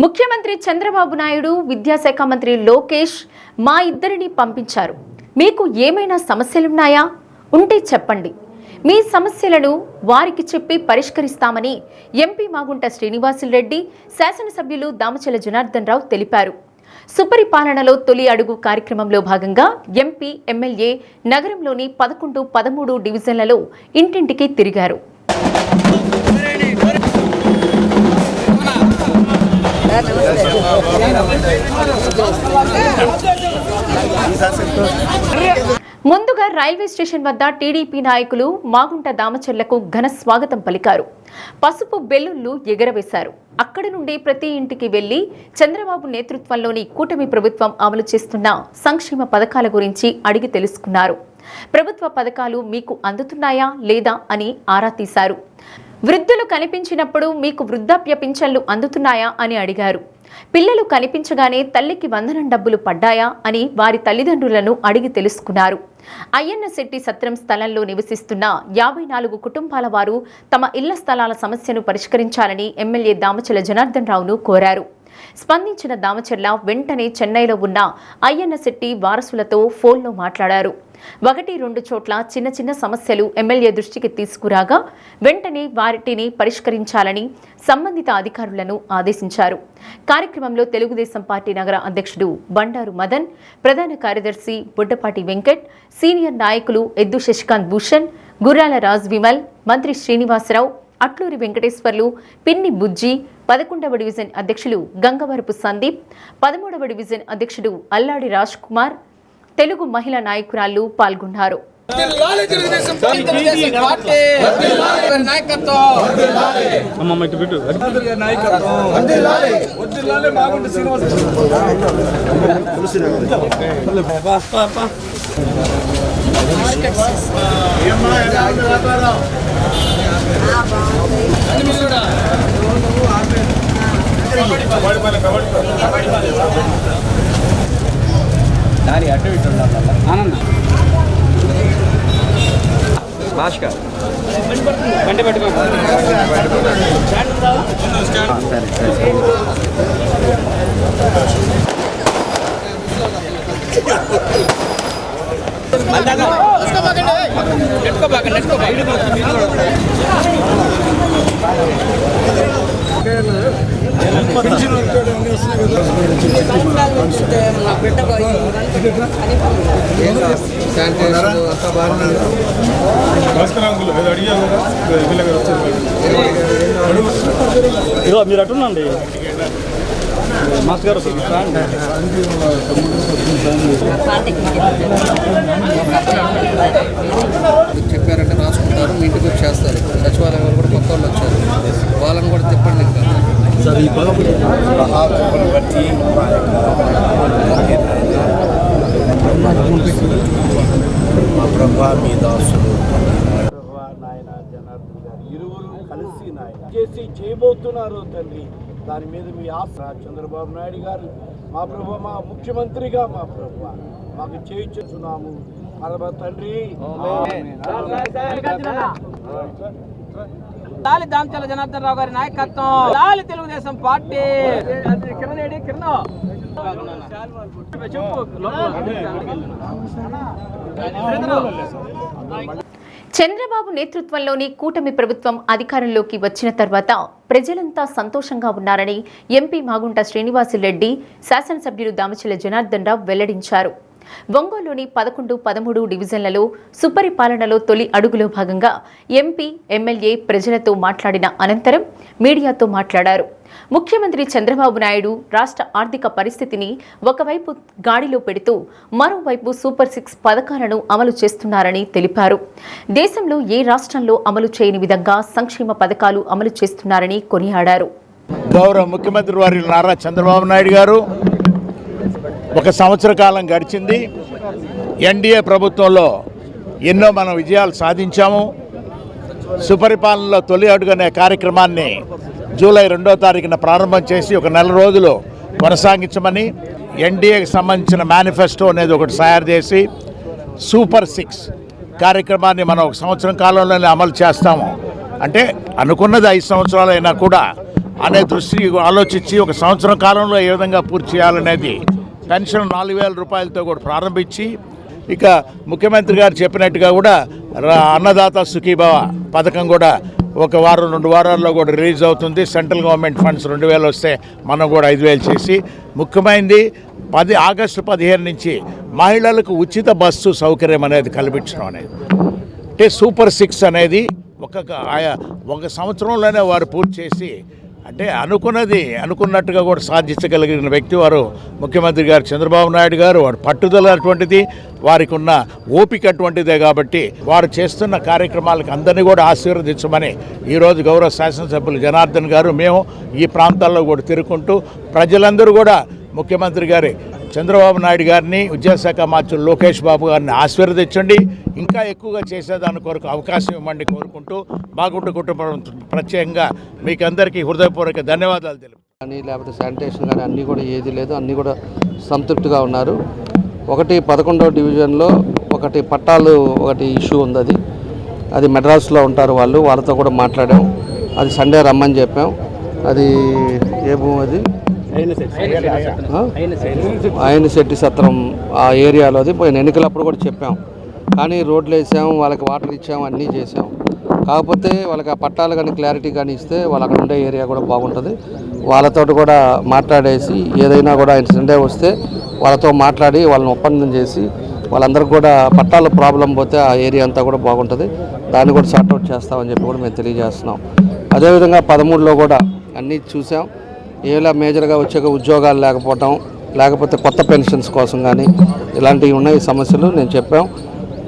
ముఖ్యమంత్రి చంద్రబాబు నాయుడు విద్యాశాఖ మంత్రి లోకేష్ మా ఇద్దరిని పంపించారు. మీకు ఏమైనా సమస్యలున్నాయా? ఉంటే చెప్పండి. మీ సమస్యలను వారికి చెప్పి పరిష్కరిస్తామని ఎంపీ మాగుంట శ్రీనివాసులరెడ్డి శాసనసభ్యులు దామచల జనార్దన్ రావు తెలిపారు. సుపరిపాలనలో తొలి అడుగు కార్యక్రమంలో భాగంగా ఎంపీ ఎమ్మెల్యే నగరంలోని పదకొండు పదమూడు డివిజన్లలో ఇంటింటికి తిరిగారు. ముందుగా రైల్వే స్టేషన్ వద్ద టీడీపీ నాయకులు మాగుంట దామచర్లకు ఘన స్వాగతం పలికారు. పసుపు బెల్లుళ్ళు ఎగరవేశారు. అక్కడి నుండి ప్రతి ఇంటికి వెళ్ళి చంద్రబాబు నేతృత్వంలోని కూటమి ప్రభుత్వం అమలు చేస్తున్న సంక్షేమ పథకాల గురించి అడిగి తెలుసుకున్నారు. ప్రభుత్వ పథకాలు మీకు అందుతున్నాయా లేదా అని ఆరా తీశారు. వృద్ధులు కనిపించినప్పుడు మీకు వృద్ధాప్య పింఛన్లు అందుతున్నాయా అని అడిగారు. పిల్లలు కనిపించగానే తల్లికి వందనం డబ్బులు పడ్డాయా అని వారి తల్లిదండ్రులను అడిగి తెలుసుకున్నారు. అయ్యన్న శెట్టి సత్రం స్థలంలో నివసిస్తున్న యాభై నాలుగు కుటుంబాల వారు తమ ఇళ్ళ స్థలాల సమస్యను పరిష్కరించాలని ఎమ్మెల్యే దామచల జనార్దన్ రావును కోరారు. స్పందించిన దామచర్ల వెంటనే చెన్నైలో ఉన్న అయ్యన్న శెట్టి వారసులతో ఫోన్లో మాట్లాడారు. ఒకటి రెండు చోట్ల చిన్న చిన్న సమస్యలు ఎమ్మెల్యే దృష్టికి తీసుకురాగా వెంటనే వారిటిని పరిష్కరించాలని సంబంధిత అధికారులను ఆదేశించారు. కార్యక్రమంలో తెలుగుదేశం పార్టీ నగర అధ్యక్షుడు బండారు మదన్ ప్రధాన కార్యదర్శి బుడ్డపాటి వెంకట్ సీనియర్ నాయకులు ఎద్దు శశికాంత్ భూషణ్ గుర్రాల రాజ్ విమల్ మంత్రి శ్రీనివాసరావు అట్లూరి వెంకటేశ్వర్లు పిన్ని బుజ్జి పదకొండవ డివిజన్ అధ్యక్షులు గంగవరపు సందీప్ పదమూడవ డివిజన్ అధ్యక్షుడు అల్లాడి రాజ్ కుమార్ తెలుగు మహిళా నాయకురాళ్ళు పాల్గొన్నారు. వర్ధిల్లాలి నాయకత్వం అమ్మమ్మ ఇటు భాస్కర్. బండి పట్టుకో నెట్టుకోబాకండి నెట్టుకోబాకండి ఇదిగో మీరు అటుండండి మాస్టర్ గారు చెప్పారంటే రాసుకుంటారు మీ ఇంటికి వచ్చేస్తారు. సచివాలయం వాళ్ళు కూడా కొత్త వాళ్ళు వచ్చారు. వాళ్ళని కూడా తిప్పండి ఇంకా. మా ప్రభా మీ దాసులు నాయన జనార్దన్ గారు ఇరువురు కలిసి నాయన చేసి చేయబోతున్నారు తండ్రి దాని మీద మీ ఆశ చంద్రబాబు నాయుడు గారు మా ప్రభు మా ముఖ్యమంత్రిగా మా ప్రభు మాకు చేయించున్నాము పరమ తండ్రి లాలి దామచల జనార్దన్ రావు గారి నాయకత్వం. లాలి తెలుగుదేశం పార్టీ. కిరణ్ ఏడి కిరణ్ చంద్రబాబు నేతృత్వంలోని కూటమి ప్రభుత్వం అధికారంలోకి వచ్చిన తర్వాత ప్రజలంతా సంతోషంగా ఉన్నారని ఎంపీ మాగుంట శ్రీనివాసులరెడ్డి శాసనసభ్యులు దామచల జనార్దన్ రావు వెల్లడించారు. ఒంగోలులోని పదకొండు పదమూడు డివిజన్లలో సుపరిపాలనలో తొలి అడుగులో భాగంగా ఎంపీ ఎమ్మెల్యే ప్రజలతో మాట్లాడిన అనంతరం మీడియాతో మాట్లాడారు. ముఖ్యమంత్రి చంద్రబాబు నాయుడు రాష్ట్ర ఆర్థిక పరిస్థితిని ఒకవైపు గాడిలో పెడుతూ మరోవైపు సూపర్ సిక్స్ పథకాలను అమలు చేస్తున్నారని తెలిపారు. దేశంలో ఏ రాష్ట్రంలో అమలు చేయని విధంగా సంక్షేమ పథకాలు అమలు చేస్తున్నారని కొనియాడారు. గౌరవ ముఖ్యమంత్రి వారి నారా చంద్రబాబు నాయుడు గారు ఒక సంవత్సర కాలం గడిచింది. ఎన్డీఏ ప్రభుత్వంలో ఎన్నో మనం విజయాలు సాధించాము. సుపరిపాలనలో తొలి అడుగు అనే కార్యక్రమాన్ని జూలై రెండో తారీఖున ప్రారంభం చేసి ఒక నెల రోజులు కొనసాగించమని ఎన్డీఏకి సంబంధించిన మేనిఫెస్టో అనేది ఒకటి తయారు చేసి సూపర్ సిక్స్ కార్యక్రమాన్ని మనం ఒక సంవత్సరం కాలంలోనే అమలు చేస్తాము. అంటే అనుకున్నది ఐదు సంవత్సరాలు అయినా కూడా అనే దృష్టి ఆలోచించి ఒక సంవత్సరం కాలంలో ఏ విధంగా పూర్తి చేయాలనేది పెన్షన్ నాలుగు వేల రూపాయలతో కూడా ప్రారంభించి ఇక ముఖ్యమంత్రి గారు చెప్పినట్టుగా కూడా రా- అన్నదాత సుఖీభవ పథకం కూడా ఒక వారం రెండు వారాల్లో కూడా రిలీజ్ అవుతుంది. సెంట్రల్ గవర్నమెంట్ ఫండ్స్ రెండు వేలు వస్తే మనం కూడా ఐదు వేలు చేసి ముఖ్యమైనది పది ఆగస్టు పదిహేను నుంచి మహిళలకు ఉచిత బస్సు సౌకర్యం అనేది కల్పించడం అనేది. అంటే సూపర్ సిక్స్ అనేది ఒక ఆయా ఒక సంవత్సరంలోనే వారు పూర్తి చేసి అంటే అనుకున్నది అనుకున్నట్టుగా కూడా సాధించగలిగిన వ్యక్తి వారు ముఖ్యమంత్రి గారు చంద్రబాబు నాయుడు గారు. వారు పట్టుదల అటువంటిది వారికి ఉన్న ఓపిక అటువంటిదే కాబట్టి వారు చేస్తున్న కార్యక్రమాలకు అందరినీ కూడా ఆశీర్వదించమని ఈరోజు గౌరవ శాసనసభ్యులు జనార్దన్ గారు మేము ఈ ప్రాంతాల్లో కూడా తిరుగుకుంటూ ప్రజలందరూ కూడా ముఖ్యమంత్రి గారి చంద్రబాబు నాయుడు గారిని విద్యాశాఖ మంత్రులు లోకేష్ బాబు గారిని ఆశీర్వదించండి. ఇంకా ఎక్కువగా చేసేదాని కొరకు అవకాశం ఇవ్వండి కోరుకుంటూ బాగుంటు కుటుంబం ప్రత్యేకంగా మీకు అందరికీ హృదయపూర్వక ధన్యవాదాలు తెలుపు కానీ లేకపోతే శానిటేషన్ కానీ అన్నీ కూడా ఏది లేదు అన్నీ కూడా సంతృప్తిగా ఉన్నారు ఒకటి పదకొండవ డివిజన్లో ఒకటి పట్టాలు ఒకటి ఇష్యూ ఉంది అది అది మెడ్రాస్లో ఉంటారు వాళ్ళు వాళ్ళతో కూడా మాట్లాడాం అది సండే రమ్మని చెప్పాం అది ఏ భూమి అది? ఆయన శెట్టి సత్రం ఆ ఏరియాలోది పోయిన ఎన్నికలప్పుడు కూడా చెప్పాం కానీ రోడ్లు వేసాము వాళ్ళకి వాటర్ ఇచ్చాము అన్నీ చేసాం కాకపోతే వాళ్ళకి ఆ పట్టాలు కానీ క్లారిటీ కానీ ఇస్తే వాళ్ళు అక్కడ ఉండే ఏరియా కూడా బాగుంటుంది. వాళ్ళతో కూడా మాట్లాడేసి ఏదైనా కూడా ఆయన సండే వస్తే వాళ్ళతో మాట్లాడి వాళ్ళని ఒప్పందం చేసి వాళ్ళందరికీ కూడా పట్టాల ప్రాబ్లం పోతే ఆ ఏరియా అంతా కూడా బాగుంటుంది. దాన్ని కూడా సార్ట్అవుట్ చేస్తామని చెప్పి కూడా మేము తెలియజేస్తున్నాం. అదేవిధంగా పదమూడులో కూడా అన్నీ చూసాం. ఏలా మేజర్గా వచ్చే ఉద్యోగాలు లేకపోవటం లేకపోతే కొత్త పెన్షన్స్ కోసం కానీ ఇలాంటివి ఉన్నాయి సమస్యలు నేను చెప్పాం.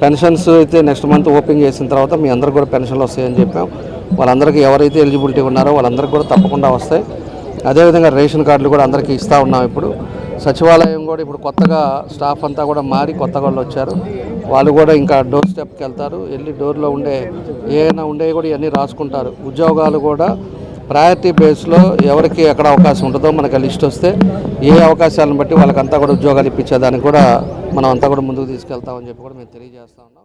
పెన్షన్స్ అయితే నెక్స్ట్ మంత్ ఓపెన్ చేసిన తర్వాత మీ అందరికి కూడా పెన్షన్లు వస్తాయని చెప్పాం. వాళ్ళందరికీ ఎవరైతే ఎలిజిబిలిటీ ఉన్నారో వాళ్ళందరికీ కూడా తప్పకుండా వస్తాయి. అదేవిధంగా రేషన్ కార్డులు కూడా అందరికీ ఇస్తూ ఉన్నాం ఇప్పుడు. సచివాలయం కూడా ఇప్పుడు కొత్తగా స్టాఫ్ అంతా కూడా మారి కొత్త వాళ్ళు వచ్చారు. వాళ్ళు కూడా ఇంకా డోర్ స్టెప్కి వెళ్తారు. వెళ్ళి డోర్లో ఉండే ఏమైనా ఉండేవి కూడా ఇవన్నీ రాసుకుంటారు. ఉద్యోగాలు కూడా ప్రయారిటీ బేస్లో ఎవరికి ఎక్కడ అవకాశం ఉంటుందో మనకి లిస్ట్ వస్తే ఏ అవకాశాలను బట్టి వాళ్ళకంతా కూడా ఉద్యోగాలు ఇప్పించేదానికి కూడా మనం అంతా కూడా ముందుకు తీసుకెళ్తామని చెప్పి కూడా మేము తెలియజేస్తా ఉన్నాం.